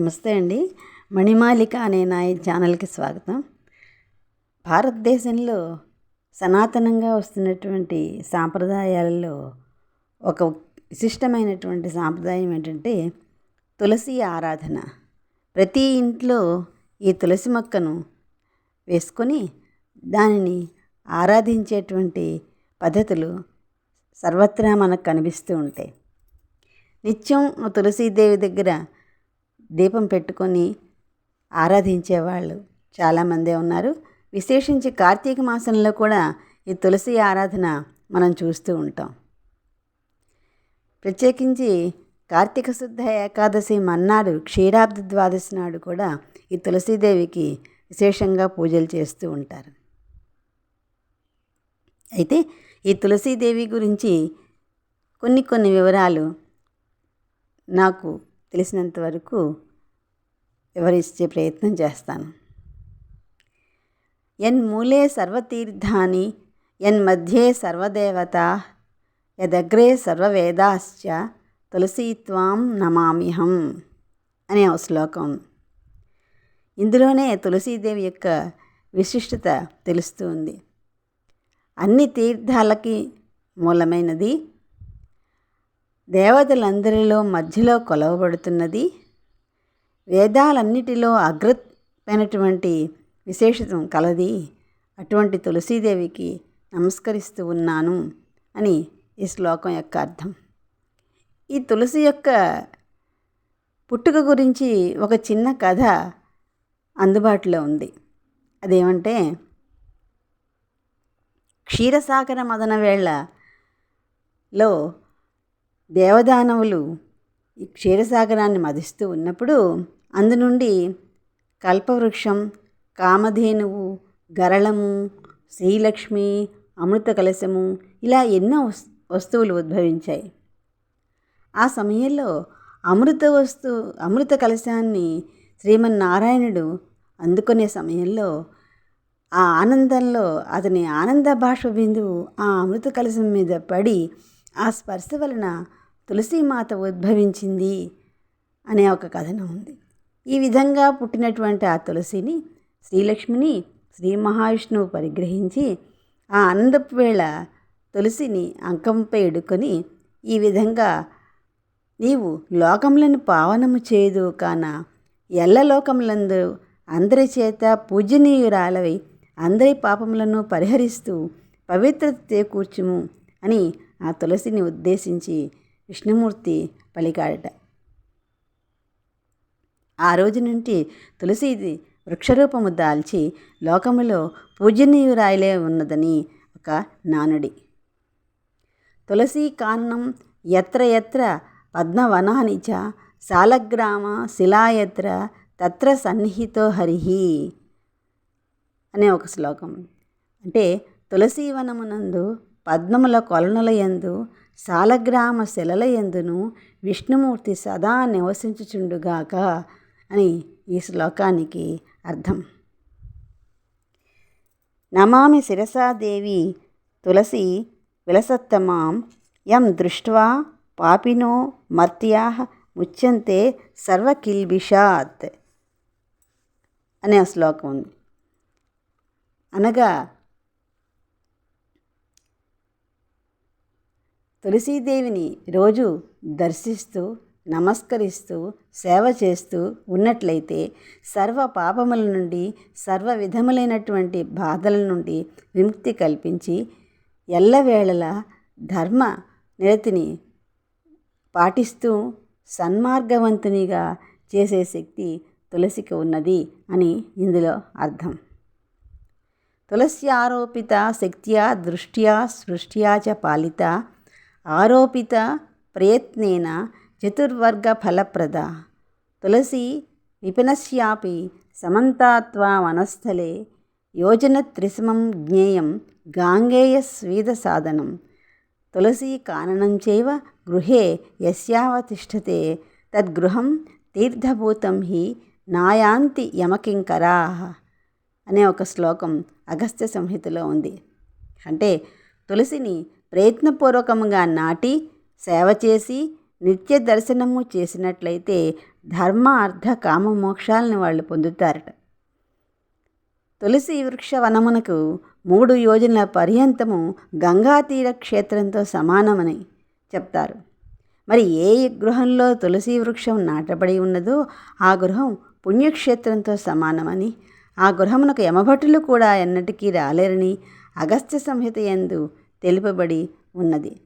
నమస్తే అండి. మణిమాలిక అనే నా ఛానల్కి స్వాగతం. భారతదేశంలో సనాతనంగా వస్తున్నటువంటి సాంప్రదాయాలలో ఒక విశిష్టమైనటువంటి సాంప్రదాయం ఏంటంటే తులసి ఆరాధన. ప్రతి ఇంట్లో ఈ తులసి మొక్కను వేసుకొని దానిని ఆరాధించేటువంటి పద్ధతులు సర్వత్రా మనకు కనిపిస్తూ ఉంటాయి. నిత్యం తులసీదేవి దగ్గర దీపం పెట్టుకొని ఆరాధించేవాళ్ళు చాలామందే ఉన్నారు. విశేషించి కార్తీక మాసంలో కూడా ఈ తులసి ఆరాధన మనం చూస్తూ ఉంటాం. ప్రత్యేకించి కార్తీక శుద్ధ ఏకాదశి మన్నాడు క్షీరాబ్ది ద్వాదశి నాడు కూడా ఈ తులసీదేవికి విశేషంగా పూజలు చేస్తూ ఉంటారు. అయితే ఈ తులసీదేవి గురించి కొన్ని కొన్ని వివరాలు నాకు తెలిసినంత వరకు వివరించే ప్రయత్నం చేస్తాను. ఎన్ మూలే సర్వతీర్థాని ఎన్ మధ్యే సర్వదేవత యదగ్రే సర్వవేదాశ్చ తులసీత్వాం నమామ్యహం అనే శ్లోకం. ఇందులోనే తులసీదేవి యొక్క విశిష్టత తెలుస్తుంది అన్ని తీర్థాలకి మూలమైనది దేవతలందరిలో మధ్యలో కొలవబడుతున్నది వేదాలన్నిటిలో అగ్రమైనటువంటి విశేషతం కలది. అటువంటి తులసీదేవికి నమస్కరిస్తూ ఉన్నాను అని ఈ శ్లోకం యొక్క అర్థం. ఈ తులసి యొక్క పుట్టుక గురించి ఒక చిన్న కథ అందుబాటులో ఉంది. అదేమంటే క్షీరసాగర మదన వేళలో దేవదానవులు ఈ క్షీరసాగరాన్ని మదిస్తూ ఉన్నప్పుడు అందు నుండి కల్పవృక్షం కామధేనువు గరళము శ్రీలక్ష్మి అమృత కలశము ఇలా ఎన్నో వస్తువులు ఉద్భవించాయి. ఆ సమయంలో అమృత వస్తు అమృత కలశాన్ని శ్రీమన్నారాయణుడు అందుకునే సమయంలో ఆ ఆనందంలో అతని ఆనంద భాష బిందువు ఆ అమృత కలశం మీద పడి ఆ స్పర్శ వలన తులసీమాత ఉద్భవించింది అనే ఒక కథనం ఉంది. ఈ విధంగా పుట్టినటువంటి ఆ తులసిని శ్రీలక్ష్మిని శ్రీ మహావిష్ణువు పరిగ్రహించి ఆ ఆనందపు వేళ తులసిని అంకంపై ఎడుకొని ఈ విధంగా నీవు లోకములను పావనము చేయదు కాన ఎల్ల లోకములందు అందరి చేత పూజనీయురాలవై అందరి పాపములను పరిహరిస్తూ పవిత్రత చేకూర్చుము అని ఆ తులసిని ఉద్దేశించి విష్ణుమూర్తి పలికాడట. ఆ రోజు నుండి తులసి వృక్షరూపము దాల్చి లోకములో పూజనీయురాయలే ఉన్నదని ఒక నానుడి. తులసీ కాన్నం ఎత్ర ఎత్ర పద్మవనాని చ సాలగ్రామ శిలాయత్ర తత్ర సన్నిహితో హరిహి అనే ఒక శ్లోకం. అంటే తులసీవనమునందు పద్మముల కొలనుల యందు సాలగ్రామ శిలలయందును విష్ణుమూర్తి సదా నివసించుచుండుగాక అని ఈ శ్లోకానికి అర్థం. నమామి శిరసాదేవి తులసి విలసత్తమాం యం దృష్ట్వా పాపినో మర్త్యా ముచ్యంతే సర్వకిల్బిషాత్ అనే శ్లోకం ఉంది అనగా తులసీదేవిని రోజు దర్శిస్తూ నమస్కరిస్తూ సేవ చేస్తూ ఉన్నట్లయితే సర్వ పాపముల నుండి సర్వ విధములైనటువంటి బాధల నుండి విముక్తి కల్పించి ఎల్లవేళలా ధర్మ నిరతిని పాటిస్తూ సన్మార్గవంతునిగా చేసే శక్తి తులసికి ఉన్నది అని ఇందులో అర్థం. తులసి ఆరోపిత శక్త్యా దృష్ట్యా సృష్ట్యా చ పాలిత ఆరోపిత ప్రయత్నేన చతుర్వర్గ ఫలప్రద. తులసి విపినశ్యాపి సమంతాత్వా వనస్థలే యోజన త్రిసమం జ్ఞేయం గాంగేయ స్వీద సాధనం. తులసీ కాననం చైవ గృహే యస్యావతిష్టతే తద్గృహం తీర్థభూతం హి నాయాంతి యమకింకరా అనే ఒక శ్లోకం అగస్త్య సంహితలో ఉంది. అంటే తులసిని ప్రయత్నపూర్వకంగా నాటి సేవ చేసి నిత్య దర్శనము చేసినట్లయితే ధర్మ అర్థ కామ మోక్షాలను వాళ్ళు పొందుతారట. తులసి వృక్ష వనమునకు మూడు యోజనల పర్యంతము గంగా తీర క్షేత్రంతో సమానమని చెప్తారు. మరి ఏ గృహంలో తులసి వృక్షం నాటబడి ఉన్నదో ఆ గృహం పుణ్యక్షేత్రంతో సమానమని ఆ గృహమునకు యమభటులు కూడా ఎన్నటికీ రాలేరని అగస్త్య సంహిత యందు తెలుపబడి ఉన్నది.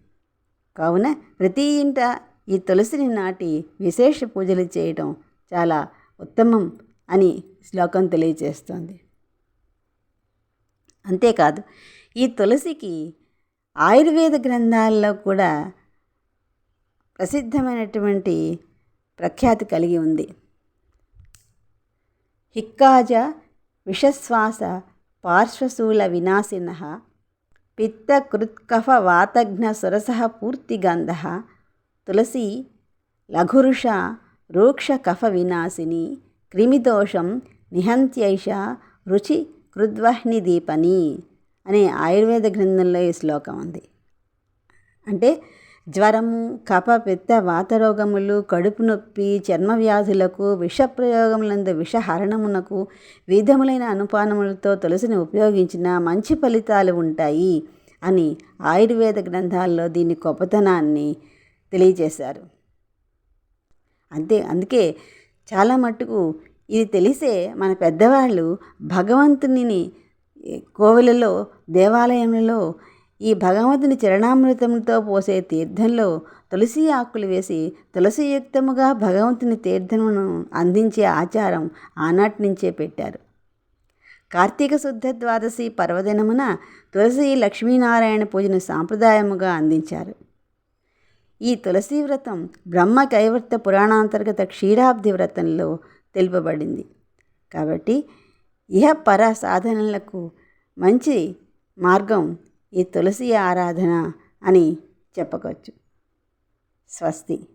కావున ప్రతి ఇంట ఈ తులసిని నాటి విశేష పూజలు చేయటం చాలా ఉత్తమం అని శ్లోకం తెలియజేస్తోంది అంతేకాదు ఈ తులసికి ఆయుర్వేద గ్రంథాల్లో కూడా ప్రసిద్ధమైనటువంటి ప్రఖ్యాతి కలిగి ఉంది. హిక్కాజ విషశ్వాస పార్శ్వశూల వినాశిన పిత్తకృత్కఫ వాతఘ్న సురస పూర్తిగంధ తులసి లఘురుష రూక్ష కఫ వినాశిని క్రిమిదోషం నిహంత్యైష రుచి కృద్వహ్ని దీపని అనే ఆయుర్వేద గ్రంథంలో ఈ శ్లోకం ఉంది. అంటే జ్వరము కప పిత్త వాతరోగములు కడుపు నొప్పి చర్మ వ్యాధులకు విషప్రయోగములందు విషహరణమునకు విధములైన అనుపానములతో తులసిని ఉపయోగించిన మంచి ఫలితాలు ఉంటాయి అని ఆయుర్వేద గ్రంథాల్లో దీని గొప్పతనాన్ని తెలియజేశారు. అంతే అందుకే చాలా మట్టుకు ఇది తెలిసే మన పెద్దవాళ్ళు భగవంతుని కోవెలలో దేవాలయంలో ఈ భగవంతుని చరణామృతంతో పోసే తీర్థంలో తులసి ఆకులు వేసి తులసియుక్తముగా భగవంతుని తీర్థమును అందించే ఆచారం ఆనాటి నుంచే పెట్టారు. కార్తీక శుద్ధ ద్వాదశి పర్వదినమున తులసి లక్ష్మీనారాయణ పూజను సాంప్రదాయముగా అందించారు. ఈ తులసి వ్రతం బ్రహ్మ కైవర్త పురాణాంతర్గత క్షీరాబ్ది వ్రతంలో తెలుపబడింది. కాబట్టి ఇహ పర సాధనలకు మంచి మార్గం ఈ తులసి ఆరాధన అని చెప్పవచ్చు. స్వస్తి.